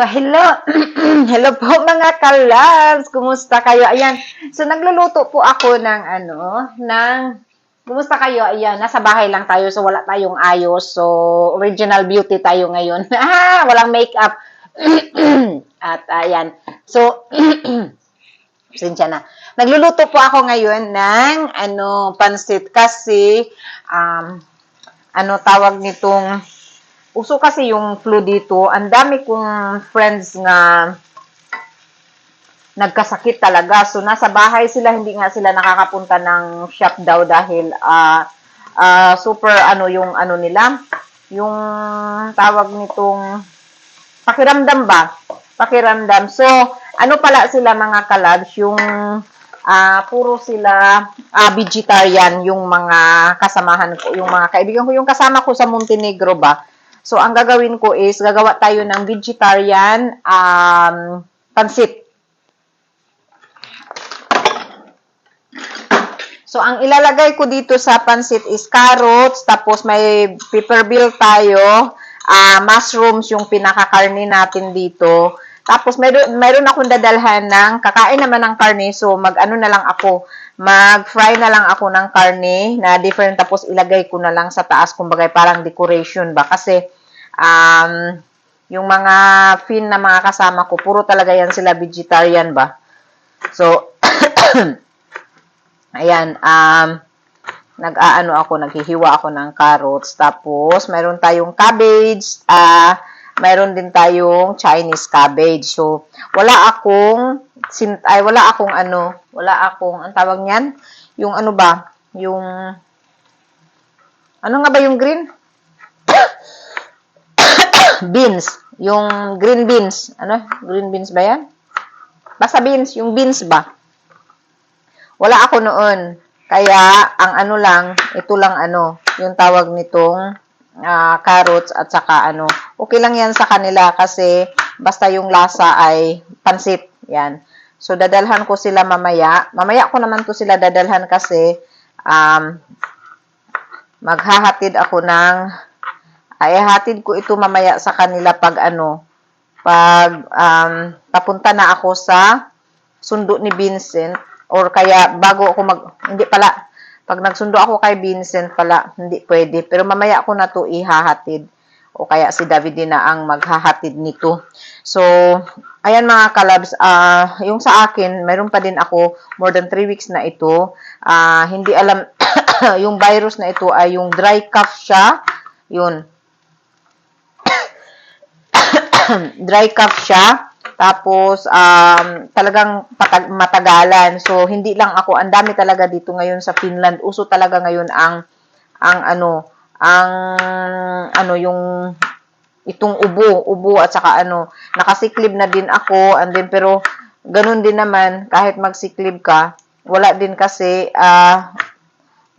So, hello. hello po mga kalabs. Kumusta kayo? Ayan. So, nagluluto po ako ng ano, ng Kumusta kayo? Ayan, nasa bahay lang tayo so wala tayong ayos. So, original beauty tayo ngayon. ah, walang makeup. At ayan. So, Sinsya na. Nagluluto po ako ngayon ng ano, pansit kasi um, ano tawag nitong uso kasi yung flu dito. Ang dami kong friends nga nagkasakit talaga. So, nasa bahay sila, hindi nga sila nakakapunta ng shop daw dahil uh, uh, super ano yung ano nila, yung tawag nitong pakiramdam ba? Pakiramdam. So, ano pala sila mga kalabs, yung uh, puro sila uh, vegetarian, yung mga kasamahan ko, yung mga kaibigan ko, yung kasama ko sa Montenegro ba. So, ang gagawin ko is, gagawa tayo ng vegetarian um, pansit. So, ang ilalagay ko dito sa pansit is carrots, tapos may pepper bill tayo, uh, mushrooms yung pinakakarni natin dito. Tapos, mayroon, mayroon akong dadalhan ng, kakain naman ng karne, so mag-ano na lang ako, mag-fry na lang ako ng karne na different, tapos ilagay ko na lang sa taas, kumbaga parang decoration ba. Kasi, um, yung mga fin na mga kasama ko, puro talaga yan sila vegetarian ba. So, Ayan, um, nag-aano ako, naghihiwa ako ng carrots. Tapos, mayroon tayong cabbage, ah, uh, mayroon din tayong Chinese cabbage. So, wala akong, ay, wala akong ano, wala akong, ang tawag niyan? Yung ano ba? Yung, ano nga ba yung green? beans. Yung green beans. Ano? Green beans ba yan? Basta beans. Yung beans ba? Wala ako noon. Kaya, ang ano lang, ito lang ano, yung tawag nitong uh, carrots at saka ano. Okay lang yan sa kanila kasi basta yung lasa ay pansit. Yan. So, dadalhan ko sila mamaya. Mamaya ko naman to sila dadalhan kasi um, maghahatid ako ng ay hatid ko ito mamaya sa kanila pag ano, pag um, papunta na ako sa sundo ni Vincent Or kaya bago ako mag, hindi pala, pag nagsundo ako kay Vincent pala, hindi pwede. Pero mamaya ako na to ihahatid. O kaya si David na ang maghahatid nito. So, ayan mga kalabs, uh, yung sa akin, mayroon pa din ako more than 3 weeks na ito. Uh, hindi alam, yung virus na ito ay yung dry cough siya. Yun. dry cough siya. Tapos, um, talagang matagalan. So, hindi lang ako, ang dami talaga dito ngayon sa Finland. Uso talaga ngayon ang, ang ano, ang, ano, yung, itong ubo, ubo at saka ano, nakasiklib na din ako, and then, pero, ganun din naman, kahit magsiklib ka, wala din kasi, ah, uh,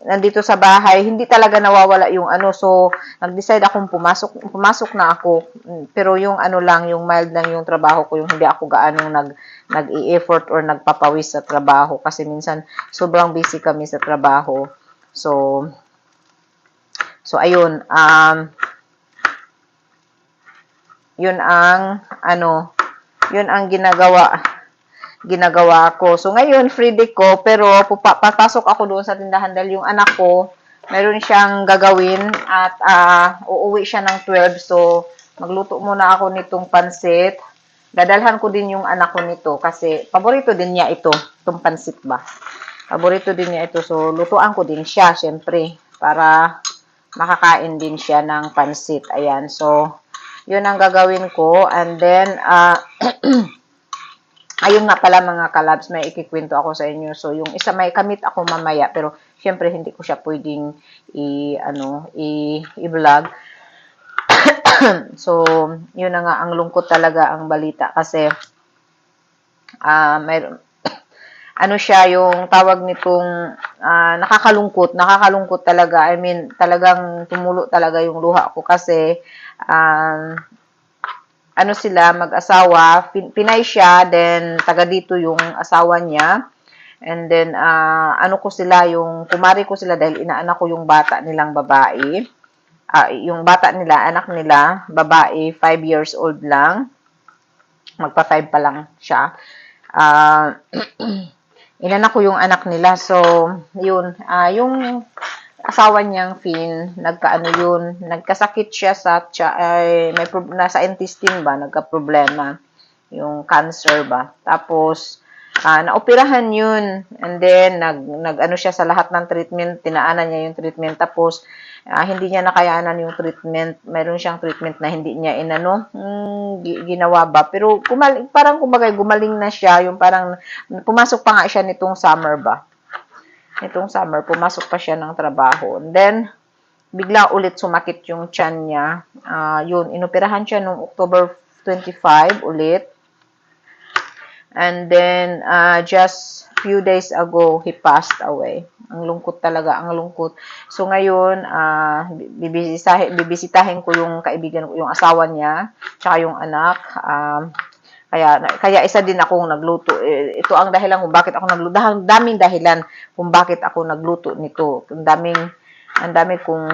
nandito sa bahay, hindi talaga nawawala yung ano. So, nag-decide akong pumasok, pumasok na ako. Pero yung ano lang, yung mild lang yung trabaho ko, yung hindi ako gaano nag, nag-i-effort or nagpapawis sa trabaho. Kasi minsan, sobrang busy kami sa trabaho. So, so ayun, um, yun ang, ano, yun ang ginagawa ginagawa ko. So, ngayon, free day ko, pero papasok ako doon sa tindahan dahil yung anak ko, meron siyang gagawin at uh, uuwi siya ng 12. So, magluto muna ako nitong pansit. Dadalhan ko din yung anak ko nito kasi paborito din niya ito, itong pansit ba. Paborito din niya ito. So, lutuan ko din siya, syempre, para makakain din siya ng pansit. Ayan. So, yun ang gagawin ko. And then, uh, Ayun nga pala mga kalabs, may ikikwento ako sa inyo. So, yung isa may kamit ako mamaya, pero syempre hindi ko siya pwedeng i, ano, i, i-vlog. so, yun na nga, ang lungkot talaga ang balita kasi uh, may, ano siya, yung tawag nitong uh, nakakalungkot, nakakalungkot talaga. I mean, talagang tumulo talaga yung luha ko kasi um, uh, ano sila, mag-asawa, Pinay siya, then taga dito yung asawa niya. And then, uh, ano ko sila, yung kumari ko sila dahil inaanak ko yung bata nilang babae. Uh, yung bata nila, anak nila, babae, 5 years old lang. magpa five pa lang siya. Ah, inanak ko yung anak nila. So, yun, ah, yung asawa niyang Finn, nagkaano yun, nagkasakit siya sa, tsa, ay, may nasa intestine ba, nagka-problema, yung cancer ba. Tapos, ah, naoperahan yun, and then, nag, nag, ano siya sa lahat ng treatment, tinaanan niya yung treatment, tapos, ah, hindi niya nakayanan yung treatment, mayroon siyang treatment na hindi niya inano, hmm, gi- ginawa ba, pero gumaling, parang kumbaga gumaling na siya, yung parang, pumasok pa nga siya nitong summer ba, itong summer, pumasok pa siya ng trabaho. And then, bigla ulit sumakit yung tiyan niya. Ah, yun, inoperahan siya noong October 25 ulit. And then, ah, just few days ago, he passed away. Ang lungkot talaga, ang lungkot. So ngayon, ah, bibisitahin, bibisitahin ko yung kaibigan ko, yung asawa niya, tsaka yung anak. Um, kaya kaya isa din akong nagluto. Eh, Ito ang dahilan kung bakit ako nagluto. Dahil daming dahilan kung bakit ako nagluto nito. Ang daming ang dami kong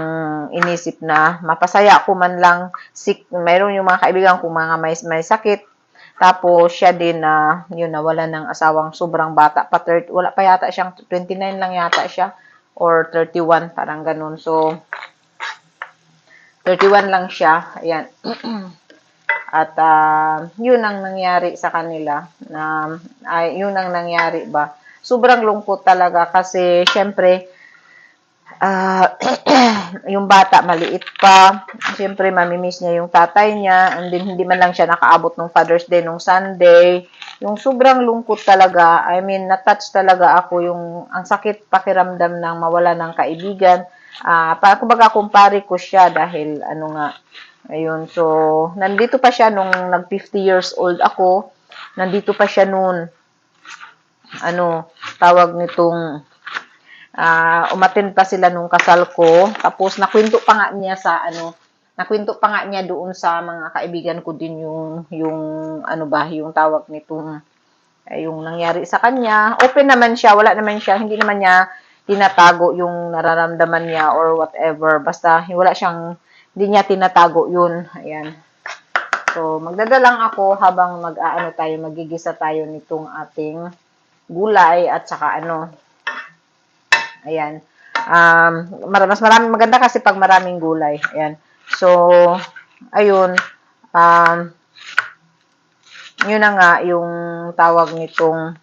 inisip na mapasaya ako man lang sick. Mayroon yung mga kaibigan kong mga may, may sakit. Tapos siya din na yun nawala ng asawang sobrang bata pa 30, wala pa yata siyang 29 lang yata siya or 31 parang ganun. So 31 lang siya. Ayan. At ah, yun ang nangyari sa kanila. Na, ay, yun ang nangyari ba. Sobrang lungkot talaga kasi syempre ah, yung bata maliit pa. Syempre mamimiss niya yung tatay niya and then hindi man lang siya nakaabot ng Father's Day nung Sunday. Yung sobrang lungkot talaga. I mean, na-touch talaga ako yung ang sakit pakiramdam ng mawala ng kaibigan. Ah, para kumbaga kumpare ko siya dahil ano nga Ayun, so, nandito pa siya nung nag 50 years old ako. Nandito pa siya noon. Ano, tawag nitong, ah umatin pa sila nung kasal ko. Tapos, nakwento pa nga niya sa, ano, nakwento pa nga niya doon sa mga kaibigan ko din yung, yung, ano ba, yung tawag nitong, eh, yung nangyari sa kanya. Open naman siya, wala naman siya, hindi naman niya tinatago yung nararamdaman niya or whatever. Basta, wala siyang, hindi niya tinatago yun. Ayan. So, magdadalang ako habang mag-aano tayo, magigisa tayo nitong ating gulay at saka ano. Ayan. Um, mas marami, maganda kasi pag maraming gulay. Ayan. So, ayun. Um, yun na nga yung tawag nitong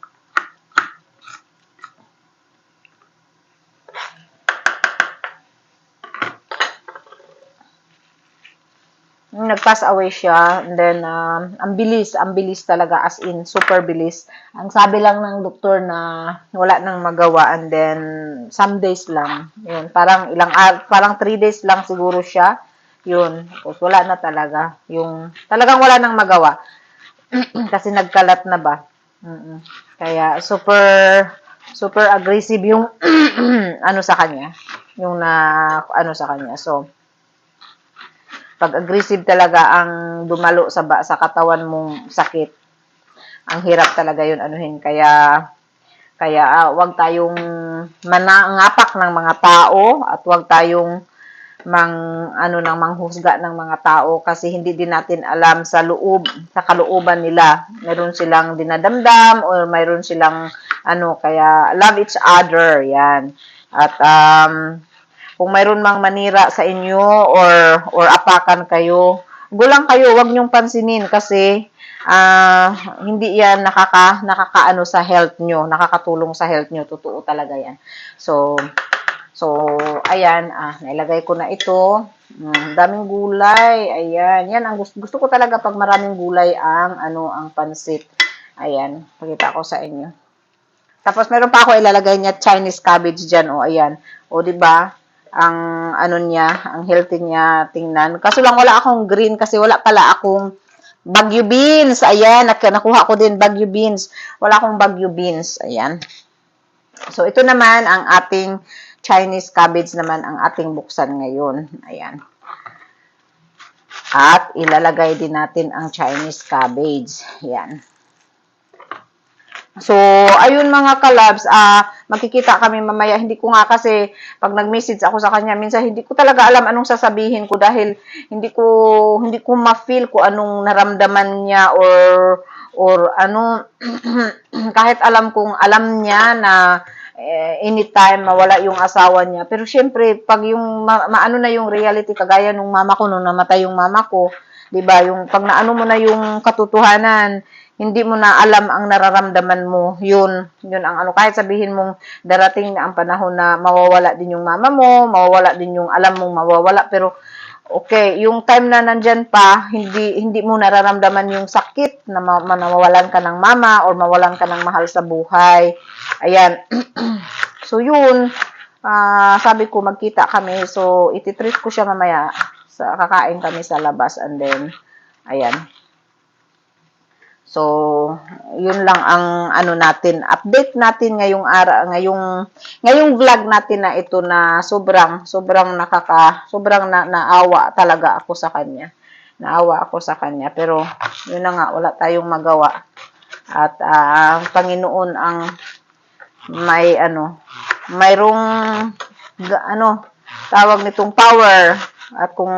nag-pass away siya, and then, um, ang bilis, ang bilis talaga, as in, super bilis. Ang sabi lang ng doktor na wala nang magawa, and then, some days lang. Yun, parang ilang, ar- parang three days lang siguro siya. Yun, tapos wala na talaga. Yung, talagang wala nang magawa. Kasi nagkalat na ba. Mm-mm. Kaya, super, super aggressive yung, ano sa kanya. Yung na, ano sa kanya. So, pag aggressive talaga ang dumalo sa sa katawan mong sakit. Ang hirap talaga yun anuhin. Kaya kaya ah, wag tayong manangapak ng mga tao at wag tayong mang ano nang manghusga ng mga tao kasi hindi din natin alam sa loob sa kalooban nila. Meron silang dinadamdam or mayroon silang ano kaya love each other yan. At um kung mayroon mang manira sa inyo or or apakan kayo, gulang kayo, wag niyong pansinin kasi ah hindi yan nakaka nakakaano sa health nyo, nakakatulong sa health nyo, totoo talaga yan. So so ayan, ah nailagay ko na ito. Mm, daming gulay. Ayan, yan ang gusto, gusto ko talaga pag maraming gulay ang ano ang pansit. Ayan, pakita ko sa inyo. Tapos meron pa ako ilalagay niya Chinese cabbage diyan, oh, ayan. O di ba? Ang ano niya, ang healthy niya tingnan. Kaso lang wala akong green kasi wala pala akong bagyo beans. Ayan, nak- nakuha ko din bagyo beans. Wala akong bagyo beans. Ayan. So, ito naman ang ating Chinese cabbage naman ang ating buksan ngayon. Ayan. At ilalagay din natin ang Chinese cabbage. Ayan. So, ayun mga kalabs, ah, magkikita kami mamaya. Hindi ko nga kasi, pag nag-message ako sa kanya, minsan hindi ko talaga alam anong sasabihin ko dahil hindi ko, hindi ko ma-feel ko anong naramdaman niya or, or ano kahit alam kong alam niya na eh, anytime mawala yung asawa niya pero syempre pag yung ma- maano na yung reality kagaya nung mama ko nung namatay yung mama ko 'di ba yung pag naano mo na yung katotohanan hindi mo na alam ang nararamdaman mo. Yun yun ang ano. Kahit sabihin mong darating na ang panahon na mawawala din yung mama mo mawawala din yung alam mong mawawala. Pero okay yung time na nandyan pa hindi hindi mo nararamdaman yung sakit na ma- ma- nawawalan ka ng mama or mawalan ka ng mahal sa buhay. Ayan. So yun. Ah, sabi ko magkita kami. So ititreat ko siya mamaya. Sa kakain kami sa labas and then ayan So, yun lang ang ano natin, update natin ngayong ara ngayong ngayong vlog natin na ito na sobrang sobrang nakaka sobrang na, naawa talaga ako sa kanya. Naawa ako sa kanya pero yun na nga wala tayong magawa. At ah, ang Panginoon ang may ano, mayroong ano tawag nitong power at kung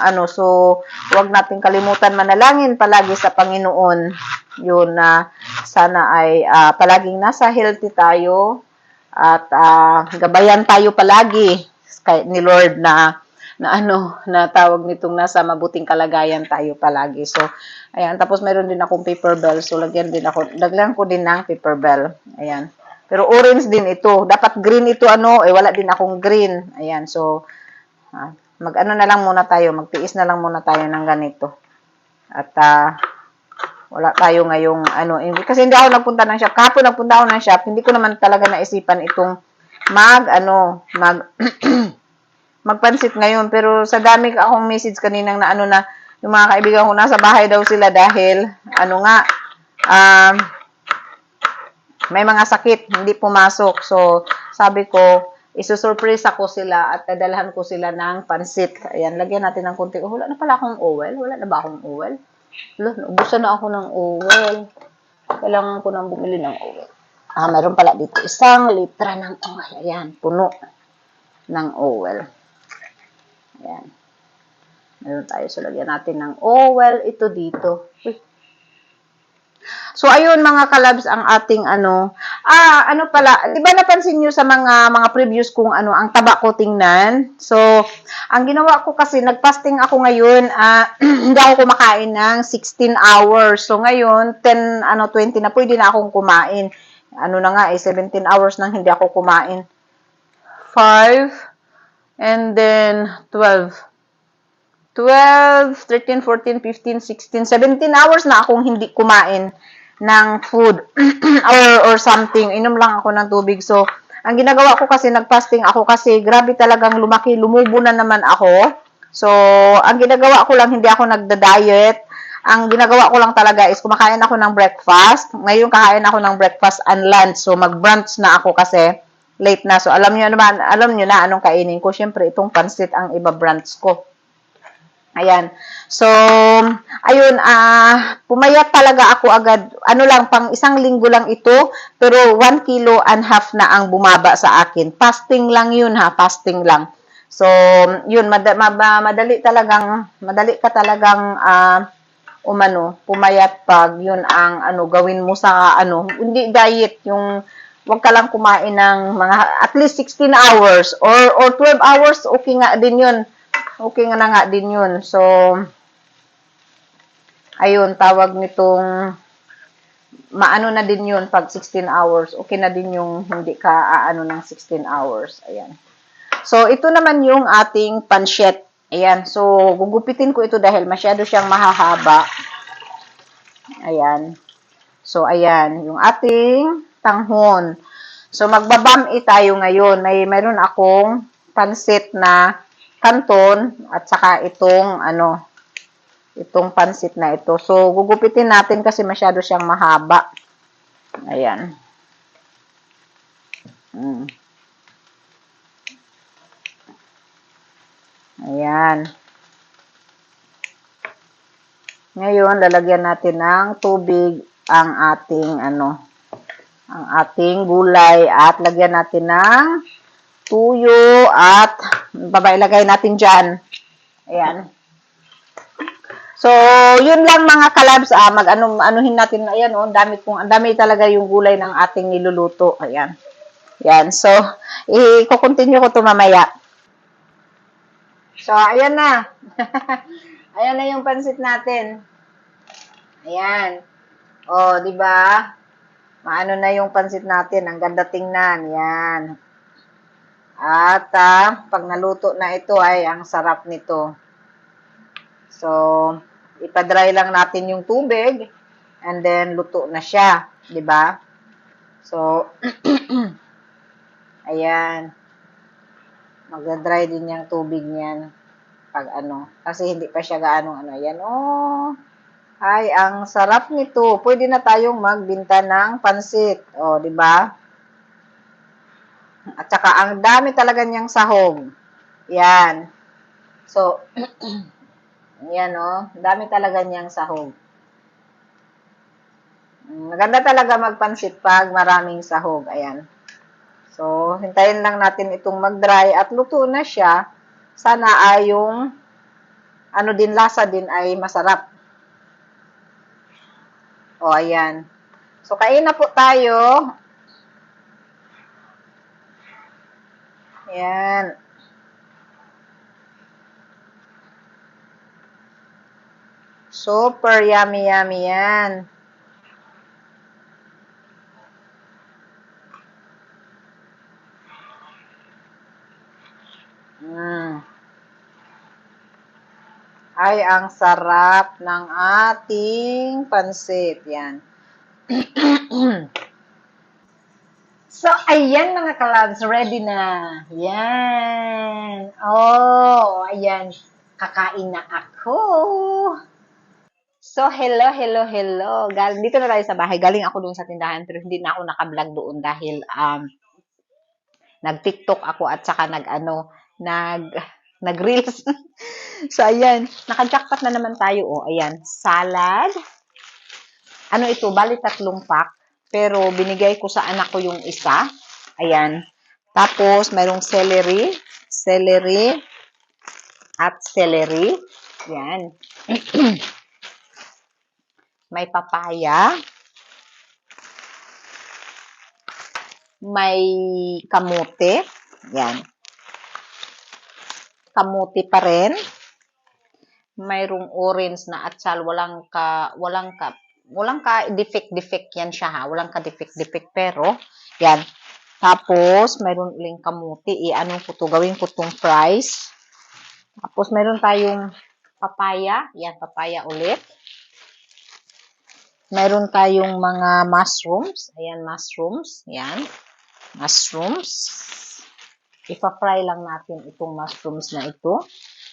ano so huwag nating kalimutan manalangin palagi sa Panginoon. Yun na sana ay ah, palaging nasa healthy tayo. At ah, gabayan tayo palagi ni Lord na na ano na tawag nitong nasa mabuting kalagayan tayo palagi. So ayan tapos meron din akong paper bell. So lagyan din ako lagyan ko din ng paper bell. Ayan. Pero orange din ito. Dapat green ito ano? Eh wala din akong green. Ayan so ah, mag-ano na lang muna tayo, magtiis na lang muna tayo ng ganito. At ah, wala tayo ngayong ano, kasi hindi ako nagpunta ng shop. Kahapon nagpunta ako ng shop, hindi ko naman talaga naisipan itong mag ano, mag magpansit ngayon. Pero sa dami akong message kaninang na ano na yung mga kaibigan ko nasa bahay daw sila dahil ano nga um, may mga sakit, hindi pumasok. So, sabi ko, isusurprise ako sila at dadalhan ko sila ng pansit. Ayan, lagyan natin ng konti. Oh, wala na pala akong oil. Wala na ba akong oil? Wala, naubusan na ako ng oil. Kailangan ko nang bumili ng oil. Ah, meron pala dito isang litra ng oil. Ayan, puno ng oil. Ayan. Meron tayo. So, lagyan natin ng oil. Ito dito. Uy, So ayun mga kalabs ang ating ano. Ah, ano pala, 'di ba napansin niyo sa mga mga previews kung ano ang taba ko tingnan? So, ang ginawa ko kasi nagfasting ako ngayon, ah hindi ako kumakain ng 16 hours. So ngayon, 10 ano 20 na pwede na akong kumain. Ano na nga eh 17 hours nang hindi ako kumain. 5 and then 12. 12, 13, 14, 15, 16, 17 hours na akong hindi kumain ng food or or something. Inom lang ako ng tubig. So, ang ginagawa ko kasi nagfasting ako kasi grabe talagang lumaki, lumubo na naman ako. So, ang ginagawa ko lang hindi ako nagda-diet. Ang ginagawa ko lang talaga is kumakain ako ng breakfast. Ngayon kakain ako ng breakfast and lunch. So, mag-brunch na ako kasi late na. So, alam niyo naman, alam niyo na anong kainin ko. Syempre, itong pansit ang iba-brunch ko. Ayan. So, ayun, ah, pumayat talaga ako agad. Ano lang, pang isang linggo lang ito, pero 1 kilo and half na ang bumaba sa akin. Fasting lang yun ha, fasting lang. So, yun, mad- mab- madali talagang, madali ka talagang, ah, umano, pumayat pag yun ang, ano, gawin mo sa, ano, hindi diet, yung, wag ka lang kumain ng mga, at least 16 hours, or, or 12 hours, okay nga din yun okay nga na nga din yun. So, ayun, tawag nitong, maano na din yun pag 16 hours. Okay na din yung hindi ka aano ng 16 hours. Ayan. So, ito naman yung ating panchet. Ayan. So, gugupitin ko ito dahil masyado siyang mahahaba. Ayan. So, ayan. Yung ating tanghon. So, magbabam tayo ngayon. May mayroon akong pansit na kanton at saka itong ano itong pansit na ito. So gugupitin natin kasi masyado siyang mahaba. Ayan. Mm. Ayan. Ngayon, lalagyan natin ng tubig ang ating ano ang ating gulay at lagyan natin ng tuyo at babay lagay natin dyan. Ayan. So, yun lang mga kalabs, ah, mag ano, anuhin natin, ayan, oh, dami kong, ang dami talaga yung gulay ng ating niluluto. Ayan. Yan. So, i-continue ko to mamaya. So, ayan na. ayan na yung pansit natin. Ayan. Oh, di ba? Maano na yung pansit natin. Ang ganda tingnan. Yan. At ah, pag naluto na ito ay ang sarap nito. So, ipadry lang natin yung tubig and then luto na siya, 'di ba? So, ayan. Magda-dry din yung tubig niyan pag ano, kasi hindi pa siya gaano ano. Ayan, oh. Ay, ang sarap nito. Pwede na tayong magbinta ng pansit. Oh, 'di ba? At saka ang dami talaga niyang sahog. Yan. So, yan oh, ang dami talaga niyang sahog. Mm, Maganda talaga magpansit pag maraming sahog. Ayan. So, hintayin lang natin itong mag-dry at luto na siya. Sana ay yung ano din lasa din ay masarap. O, ayan. So, kain na po tayo. Ayan. Super yummy yummy yan. Mm. Ay, ang sarap ng ating pansit. Yan. so, ayan mga kalabs, ready na. Yan. Oh, ayan. Kakain na ako. So, hello, hello, hello. Gal dito na tayo sa bahay. Galing ako doon sa tindahan, pero hindi na ako nakablog doon dahil um, nag-TikTok ako at saka nag-ano, nag, nag-reels. so, ayan. Naka-jackpot na naman tayo. Oh, ayan. Salad. Ano ito? Bali tatlong pack. Pero binigay ko sa anak ko yung isa. Ayan. Tapos, mayroong celery. Celery. At celery. Yan. May papaya. May kamote. Yan. Kamote pa rin. Mayroong orange na atsal. Walang ka, walang ka, walang ka defect-defect yan siya ha. Walang ka defect-defect. Pero, yan. Tapos, mayroon uling kamote. I-ano ko to? Gawin ko tong fries. Tapos, mayroon tayong papaya. Yan, papaya ulit. Mayroon tayong mga mushrooms. Ayan, mushrooms. Yan. Mushrooms. Ipa-fry lang natin itong mushrooms na ito.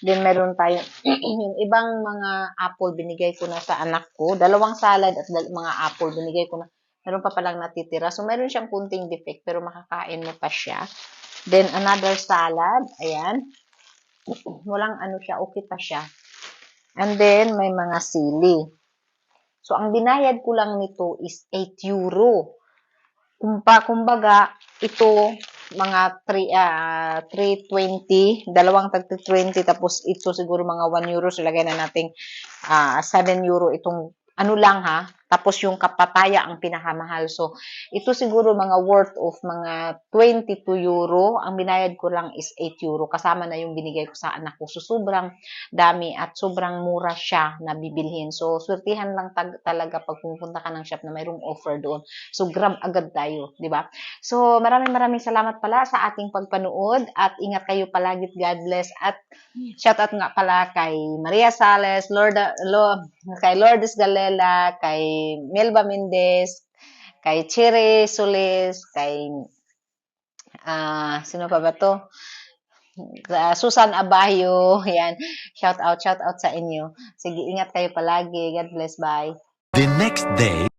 Then, meron tayong yung ibang mga apple binigay ko na sa anak ko. Dalawang salad at dal- mga apple binigay ko na. Meron pa palang natitira. So, meron siyang kunting defect pero makakain mo pa siya. Then, another salad. Ayan. Walang ano siya. Okay pa siya. And then, may mga sili. So, ang binayad ko lang nito is 8 euro. Kumpa, kumbaga, ito, mga 3, ah 320, dalawang tag 20, tapos ito siguro mga 1 euro, so na nating ah 7 euro itong ano lang ha, tapos yung kapataya ang pinakamahal. So, ito siguro mga worth of mga 22 euro. Ang binayad ko lang is 8 euro. Kasama na yung binigay ko sa anak ko. So, sobrang dami at sobrang mura siya na bibilhin. So, swertihan lang talaga pag pumunta ka ng shop na mayroong offer doon. So, grab agad tayo, di ba? So, maraming maraming salamat pala sa ating pagpanood at ingat kayo palagi. God bless. At shout out nga pala kay Maria Sales, Lord, Lo, kay Lourdes Galela, kay Melba Mendez, kay Chire Solis, kay ah sino pa ba to? Ah, Susan Abayo, yan. Shout out, shout out sa inyo. Sige, ingat kayo palagi. God bless. Bye. The next day,